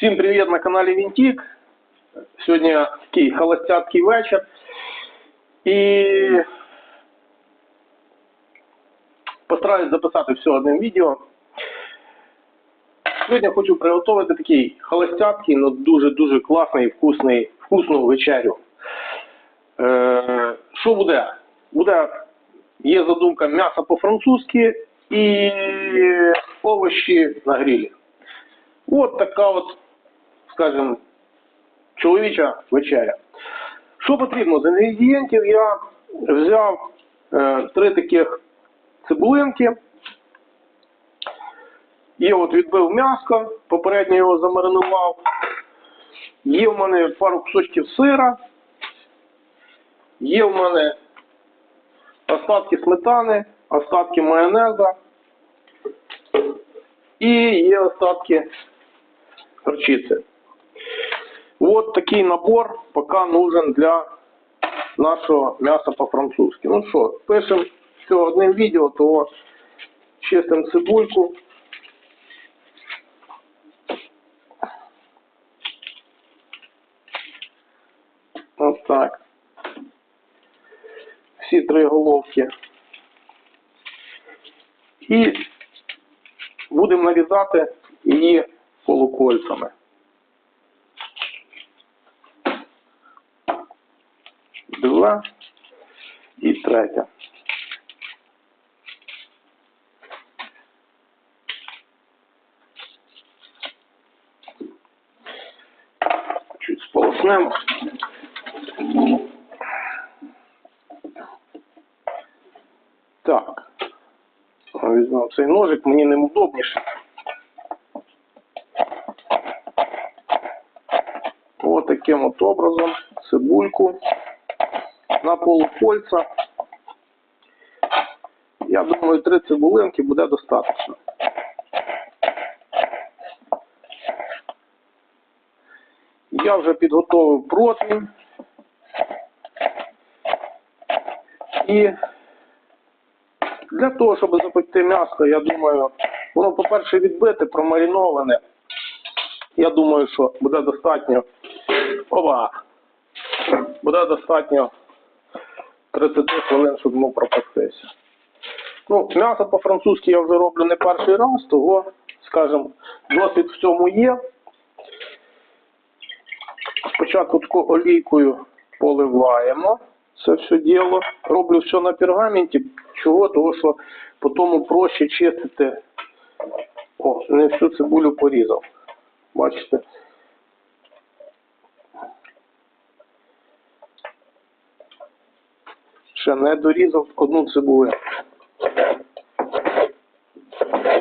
Всім привіт на каналі Вінтік. Сьогодні такий холостяцький вечір. І постараюсь записати все одним відео. Сьогодні хочу приготувати такий холостяцький, але дуже-дуже класний вкусний, вкусну вечерю. Е, що буде? Буде, є задумка м'ясо по-французьки і овочі на грилі. От така от, скажімо, чоловіча вечеря. Що потрібно з інгредієнтів? Я взяв е, три таких цибулинки. Є от відбив м'яско, попередньо його замаринував. Є в мене пару кусочків сира. Є в мене остатки сметани, остатки майонеза. І є остатки горчиці. Вот такий набор пока нужен для нашого м'яса по-французьки. Ну що, пишемо все одним відео, то чистимо цибульку. Ось так. Всі три головки. І будемо нарізати її полукольцями. Два і третя. Чуть сполоснемо. Так. Візьмемо цей ножик, мені ним удобніше. Ось таким от образом цибульку на полукольца. Я думаю, три цибулинки буде достатньо. Я вже підготовив противень. І для того, щоб запекти м'ясо, я думаю, воно, по-перше, відбите, промариноване. Я думаю, що буде достатньо. Ова! Буде достатньо 30 хвилин, щоб воно пропектися. Ну, м'ясо по-французьки я вже роблю не перший раз, того, скажімо, досвід в цьому є. Спочатку таку олійкою поливаємо це все діло. Роблю все на пергаменті. Чого? Того, що по тому проще чистити. О, не всю цибулю порізав. Бачите? Ще не дорізав одну цибулю.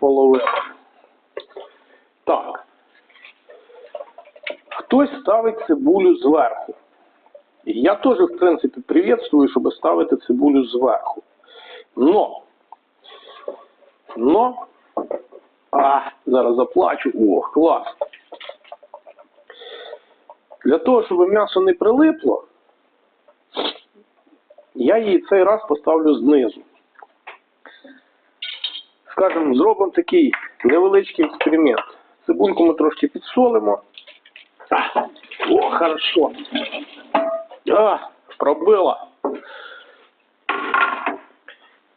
Половину. Так. Хтось ставить цибулю зверху. Я теж, в принципі, приветствую, щоб ставити цибулю зверху. Но. Но. А, зараз заплачу. О, клас. Для того, щоб м'ясо не прилипло, я її цей раз поставлю знизу. Скажемо, зробимо такий невеличкий експеримент. Цибульку ми трошки підсолимо. О, хорошо. А, пробила.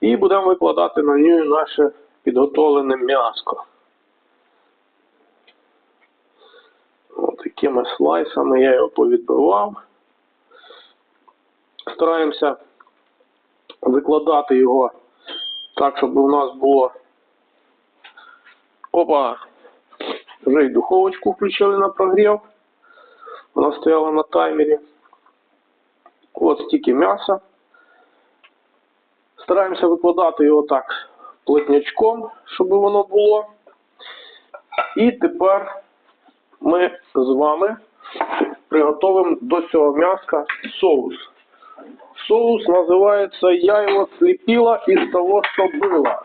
І будемо викладати на нього наше підготовлене м'яско. Такими слайсами я його повідбивав. Стараємося викладати його так, щоб у нас було. Опа! Вже й духовочку включили на прогрів. Вона стояла на таймері. От стільки м'яса. Стараємося викладати його так плотнячком, щоб воно було. І тепер ми з вами приготуємо до цього м'яска соус. Соус називається «Я його сліпила із того, що було».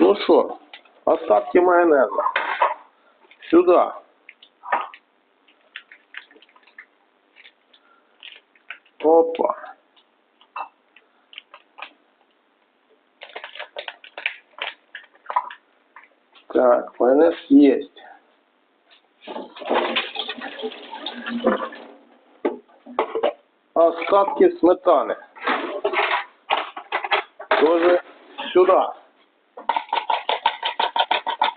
Ну що, остатки майонеза. Сюди. Опа. Так, майонез есть. Остатки сметаны. Тоже сюда.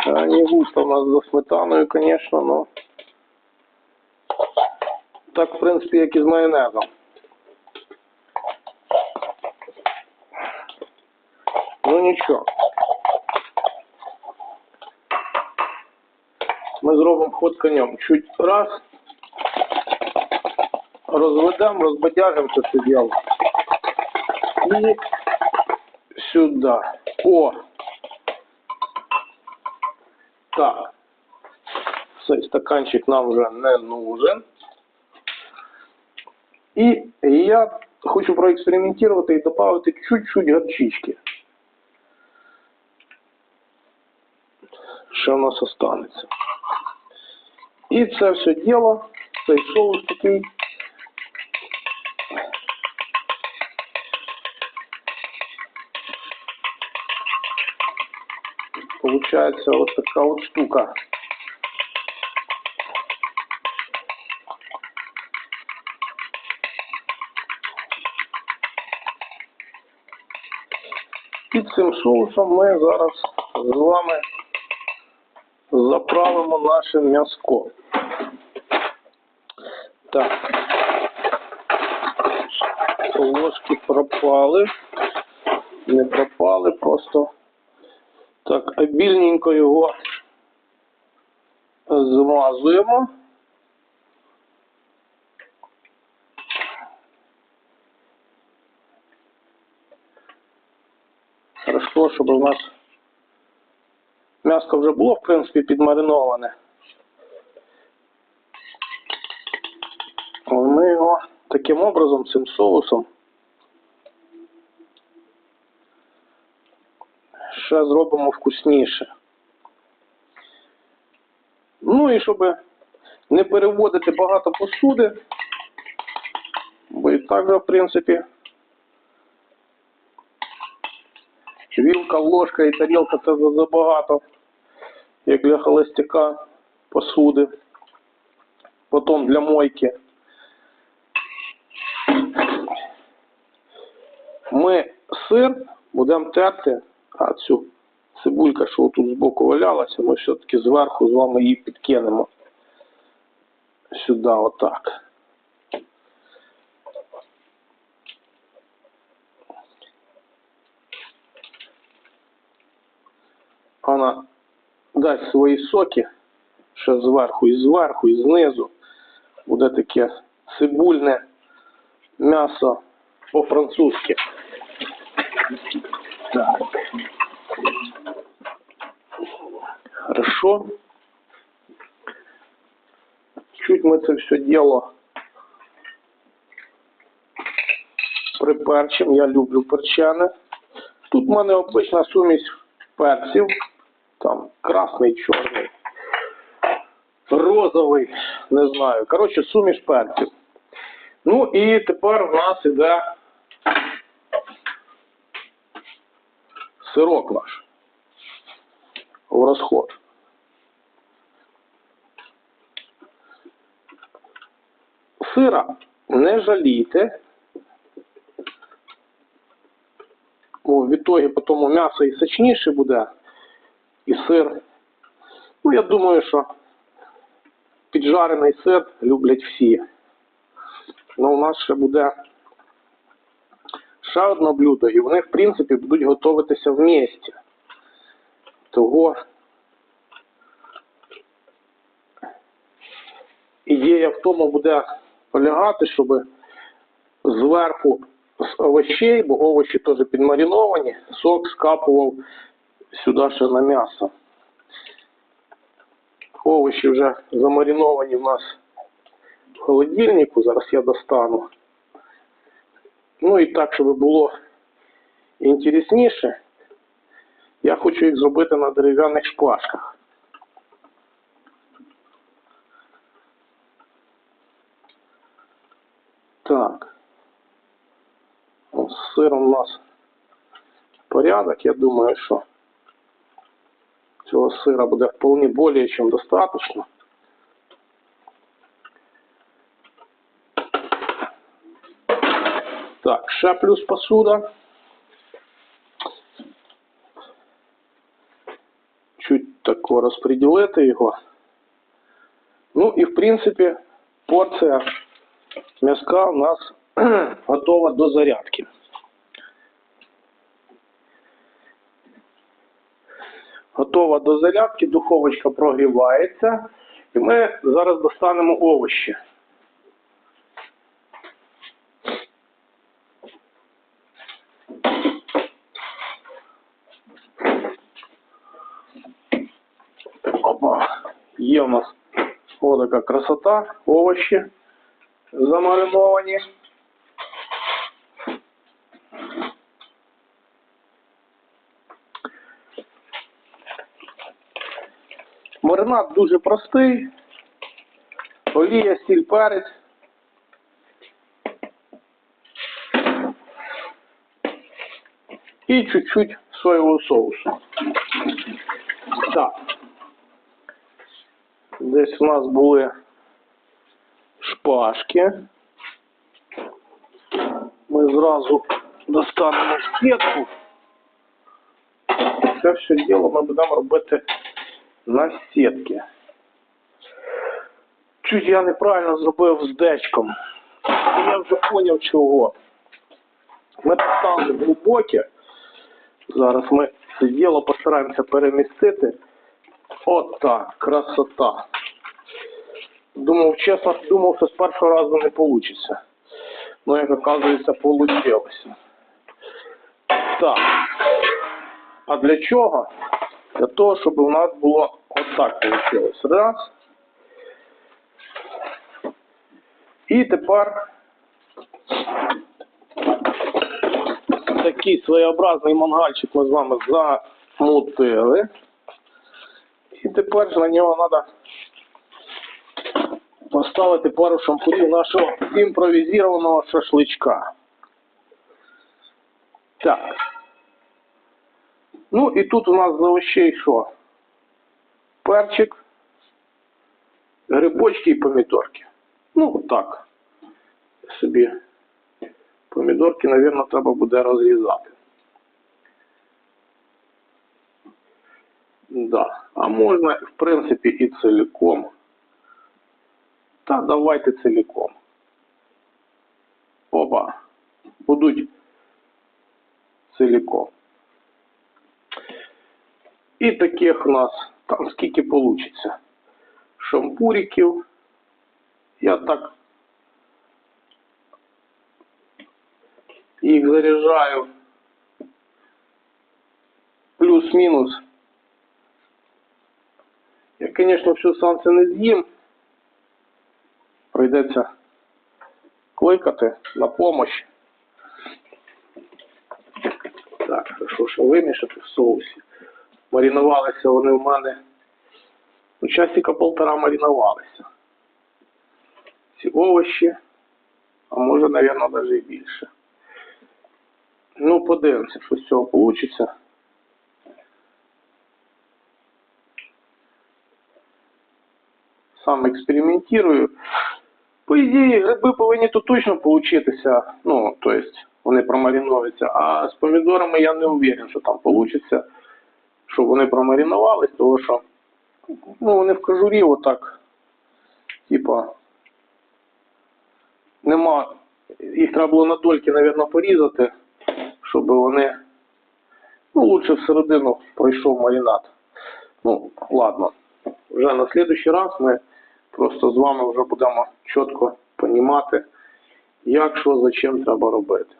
Не густо у нас за сметаною, конечно, но так, в принципі, як і з майонезом. Ну нічого. Ми зробимо ход конем. Чуть раз. Розведемо, розбадяжимо це все діло. І сюди. О! Так. Цей стаканчик нам вже не нужен. І я хочу проекспериментувати і додати чуть-чуть горчички. Що в нас останеться. І це все діло, цей соус такий. Получается вот такая вот штука. Під цим соусом ми зараз з вами заправимо наше м'яско. Так. Ложки пропали. Не пропали, просто так, обільненько його змазуємо. Хорошо, щоб у нас м'ясо вже було, в принципі, підмариноване. Ми його таким образом, цим соусом, ще зробимо вкусніше. Ну і щоб не переводити багато посуди, бо і так в принципі, вілка, ложка і тарілка це забагато, як для холостяка посуди. Потім для мойки. Ми сир будемо терти, а цю цибулька, що тут збоку валялася, ми все-таки зверху з вами її підкинемо сюди, отак. Вона дасть свої соки ще зверху і зверху, і знизу. Буде таке цибульне м'ясо по-французьки. Так. Хорошо. Чуть ми це все діло приперчимо. Я люблю перчене. Тут в мене обична сумісь перців. Там красний, чорний, розовий, не знаю. Коротше, суміш перців. Ну і тепер в нас іде сирок наш в розход. Сира не жалійте. Бо в ітогі потім м'ясо і сочніше буде, і сир. Ну, я думаю, що піджарений сир люблять всі. Ну, у нас ще буде ще одне блюдо, і вони, в принципі, будуть готуватися в місті. Того ідея в тому буде полягати, щоб зверху з овочей, бо овочі теж підмариновані, сок скапував сюди ще на м'ясо. Овочі вже замариновані в нас в холодильнику, зараз я достану. Ну і так, щоб було інтересніше, я хочу їх зробити на дерев'яних шпажках. Так. О, З сиром у нас порядок. Я думаю, що цього сира буде вполне более чем достаточно. Так, ще плюс посуда. Чуть тако розподілити його. Ну і в принципі порція м'язка у нас готова до зарядки. Готова до зарядки, духовочка прогрівається. І ми зараз достанемо овочі. Опа. Є у нас ось така красота, овочі замариновані. Маринад дуже простий. Олія, сіль, перець. І чуть-чуть соєвого соусу. Так. Десь у нас були шпажки. Ми зразу достанемо сітку. Це все діло ми будемо робити на сітки. Чуть я неправильно зробив з дечком. Я вже зрозумів чого. Ми достанемо глибоке. Зараз ми діло постараємося перемістити. От так, красота. Думав, чесно, думав, що з першого разу не вийде. Ну, як оказується, вийшло. Так. А для чого? Для того, щоб у нас було отак вийшло. Раз. І тепер такий своєобразний мангальчик ми з вами замутили. І тепер на нього треба поставити пару шампурів нашого імпровізованого шашличка. Так. Ну і тут у нас за овощей що? Перчик, грибочки і помідорки. Ну, так. Собі помідорки, мабуть, треба буде розрізати. Да. А можна, в принципі, і ціліком. Та давайте ціліком. Опа. Будуть ціліком. І таких у нас там скільки вийде. Шампуриків. Я так їх заряджаю плюс-мінус. Я, звісно, всю сам не з'їм. Прийдеться кликати на помощь. Так, хорошо, що вимішати в соусі. Марінувалися вони в мене. Ну, часика полтора марінувалися. Ці овочі, а може, мабуть, навіть і більше. Ну, подивимося, що з цього вийде. Сам експериментую. По ідеї, гриби повинні тут точно получитися. Ну, то есть, вони промаринуються. А з помідорами я не уверен, що там вийде, щоб вони промаринувались, тому що ну, вони в кожурі отак, типа, нема, їх треба було на дольки, мабуть, порізати, щоб вони, ну, лучше всередину пройшов маринад. Ну, ладно. Вже на наступний раз ми просто з вами вже будемо чітко розуміти, як, що, за чим треба робити.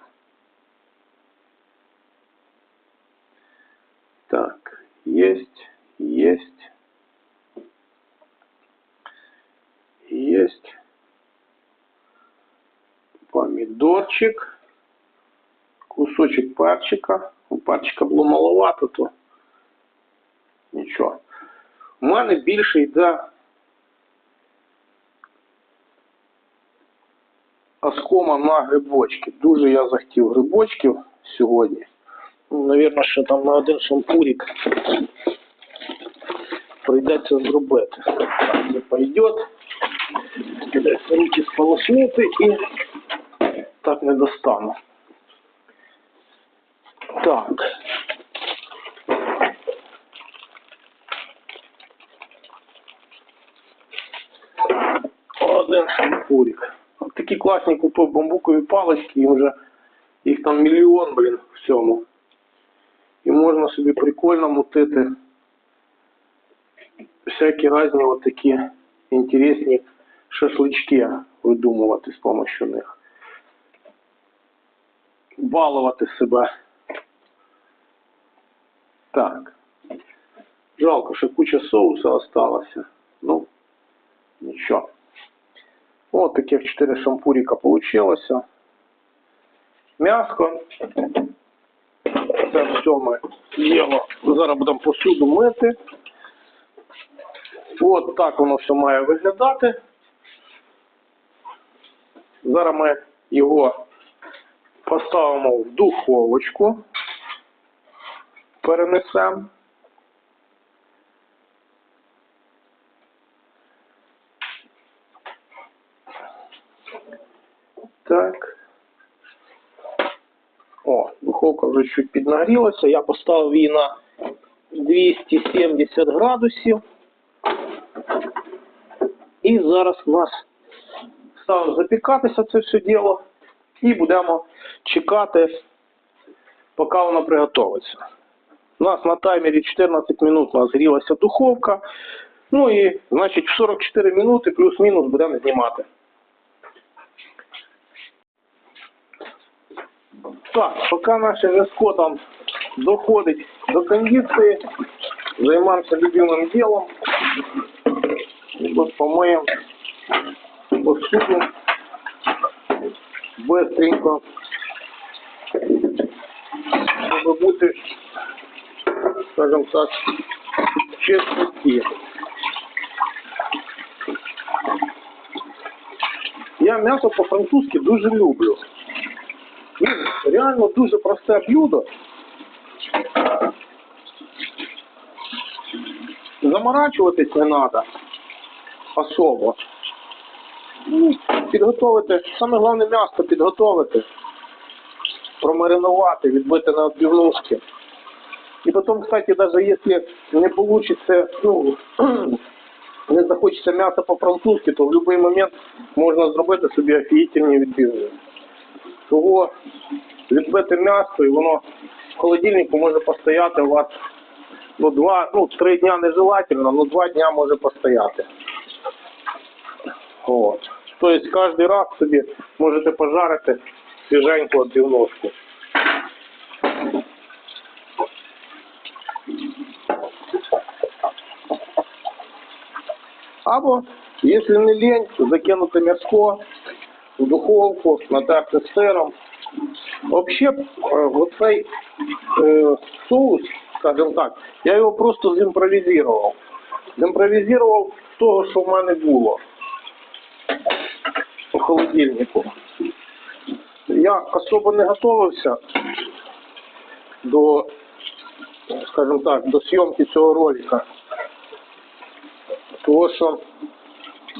Так, есть, есть, есть помидорчик, кусочек перчика. У перчика було маловато, то нічого. У мене більше йде оскома на грибочки. Дуже я захотів грибочків сьогодні. Ну, Навірно, що там на один шампурик прийдеться зробити. Так, це пойдет. Десь руки сполоснути і так не достану. Так. Один шампурик. Такі класні купив бамбукові палички, їм вже їх там мільйон, блін, в цьому. І можна собі прикольно мутити всякі різні от такі інтересні шашлички видумувати з помощью них. Балувати себе. Так. Жалко, що куча соуса осталася. Ну, нічого. От таких 4 шампурика получилося. М'яско. Це все ми їмо. Зараз будемо посуду мити. От так воно все має виглядати. Зараз ми його поставимо в духовочку, перенесемо. Так. О, духовка вже чуть піднагрілася. Я поставив її на 270 градусів. І зараз у нас ставимо запікатися це все діло. І будемо чекати, поки воно приготовиться. У нас на таймері 14 минут нагрілася духовка. Ну і, значить, в 44 минути плюс-мінус будемо знімати. Так, поки наше м'яско доходить до кондиції, займаємося любимим ділом. І от помиємо посуду быстренько, щоб бути, скажімо так, чистоті. Я м'ясо по-французьки дуже люблю. Реально дуже просте блюдо. Заморачуватись не треба особо. Ну, підготовити, саме головне м'ясо підготовити, промаринувати, відбити на відбивнушки. І потім, кстати, навіть якщо не вийде, ну, не захочеться м'ясо по-французьки, то в будь-який момент можна зробити собі офігітельні відбивні. Того відбити м'ясо і воно в холодильнику може постояти у вас ну, два, ну, три дня нежелательно, але два дня може постояти. От. Тобто кожен раз собі можете пожарити свіженьку відбивнушку. Або, якщо не лень, закинути м'яско в духовку, натерти з сиром. Взагалі, оцей е, соус, скажімо так, я його просто зімпровізував. Зімпровізував того, що в мене було у холодильнику. Я особо не готувався до, скажімо так, до зйомки цього ролика. Тому що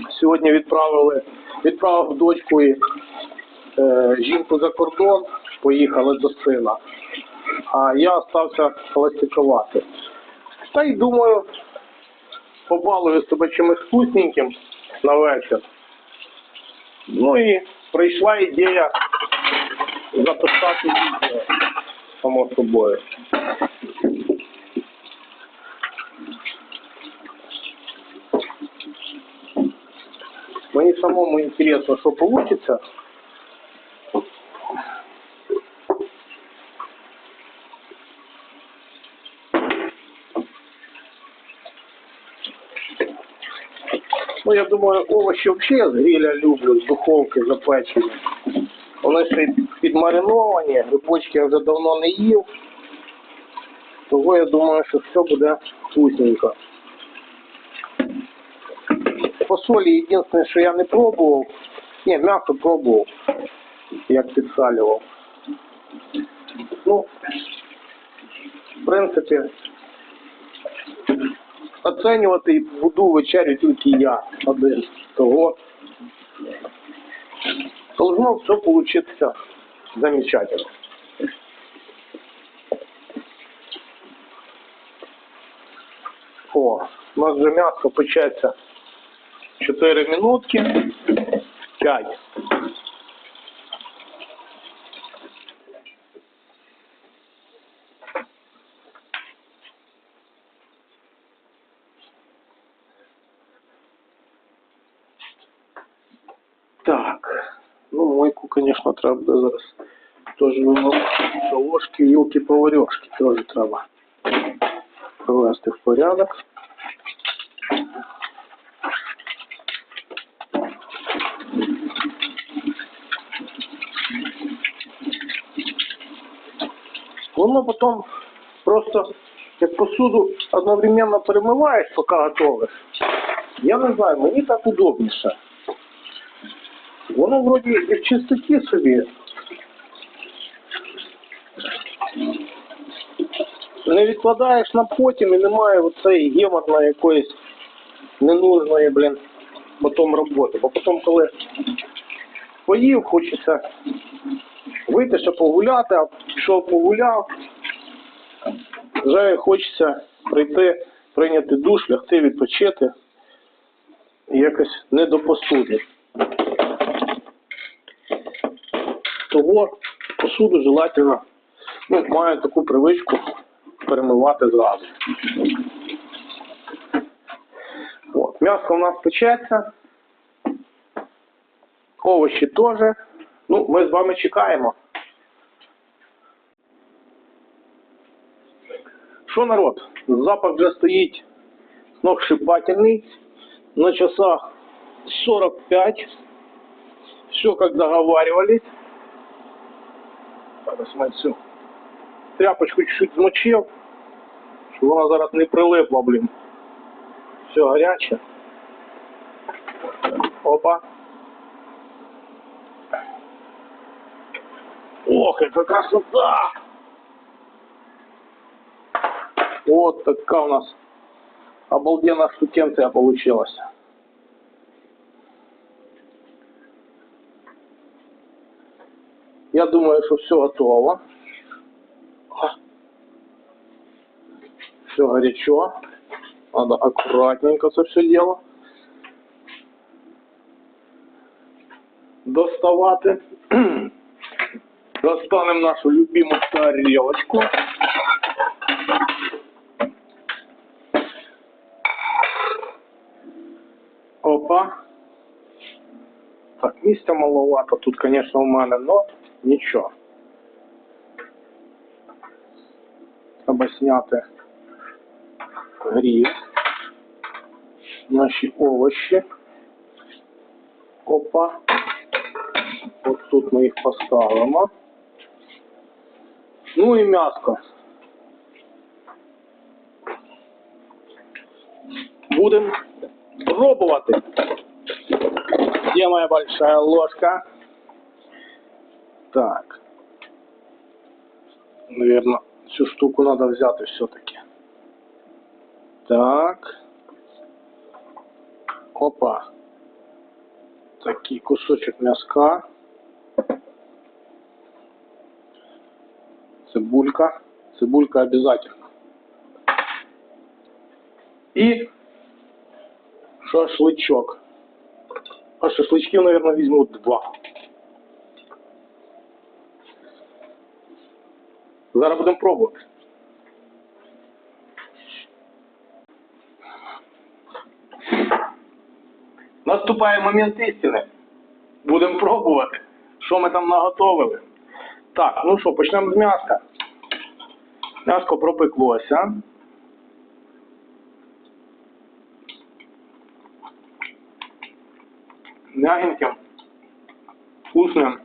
сьогодні відправили, відправив дочку і е, жінку за кордон, поїхали до сина, а я залишився холостякувати. Та й думаю, побалую себе чимось вкусненьким на вечір. Ну і прийшла ідея записати відео, само собою. Мені самому інтересно, що вийде. Ну, я думаю, овочі взагалі з гриля люблю, з духовки запечені. Вони ще підмариновані, грибочки я вже давно не їв. Того я думаю, що все буде вкусненько соли. Единственное, что я не пробовал, не, мясо пробовал, я підсалював. Ну, в принципі, оцінювати буду вечерю тільки я один того. Должно все получиться замечательно. О, у нас же м'ясо печеться. 4 минутки. 5. Так. Ну, мойку, конечно, треба буде зараз. Теж ложки, вілки, поварьошки теж треба привести в порядок. Воно потім просто як посуду одновременно перемиваєш, поки готовиш. Я не знаю, мені так удобніше. Воно вроді і в чистоті собі. Не відкладаєш на потім і немає оцеї геморної якоїсь ненужної, блін, потім роботи. Бо потім, коли поїв, хочеться вийти ще погуляти, а пішов погуляв, вже хочеться прийти, прийняти душ, лягти, відпочити якось не до посуди. Того посуду желательно, ну, маю таку привичку перемивати зразу. От, м'ясо у нас печеться, овочі теж. Ну, ми з вами чекаємо. Що народ? Запах вже стоїть сногсшибательний. На часах 45. Все как договаривались. Зараз тряпочку чуть-чуть змочив, щоб вона зараз не прилипла, блін. Все гаряче. Опа. Ох, яка красота! Вот така у нас обалденная штукенция получилась. Я думаю, что все готово. Все горячо. Надо аккуратненько это все дело. Доставати. Достанем нашу любимую тарелочку. Опа. Так, місця маловато тут, звісно, у мене, но нічого. Треба зняти гріх. Наші овочі. Опа. От тут ми їх поставимо. Ну і м'яско. Будемо пробувати. Где моя большая ложка? Так. Наверное, всю штуку надо взять все-таки. Так. Опа. Такий кусочек мяска. Цибулька. Цибулька обязательно. И шашлычок. А шашлычки, наверное, возьму два. Зараз будемо пробувати. Наступає момент істини. Будемо пробувати, що ми там наготовили. Так, ну що, почнемо з м'яска. М'яско пропеклося. Мягеньким, вкусным.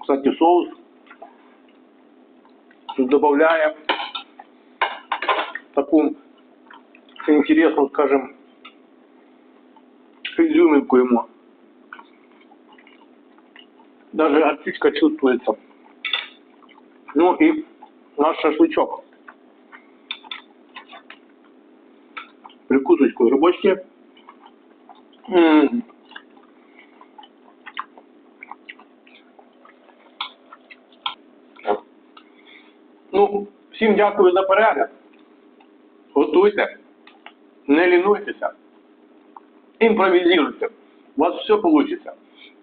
Кстати, соус добавляем такую интересную, скажем, изюминку ему. Даже горчичка чувствуется. Ну и наш шашлычок. Прикусочку рыбочки. Ну, всім дякую за перегляд. готуйте, не лінуйтеся, імпровізуйте. У вас все вийде.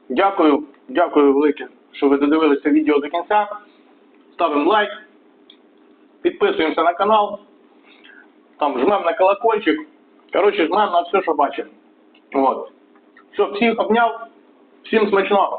Дякую, дякую велике, що ви додивилися відео до кінця. Ставимо лайк, підписуємося на канал, там жмемо на колокольчик. Коротше, жмемо на все, що бачимо. От. Все, всіх обняв, всім смачного.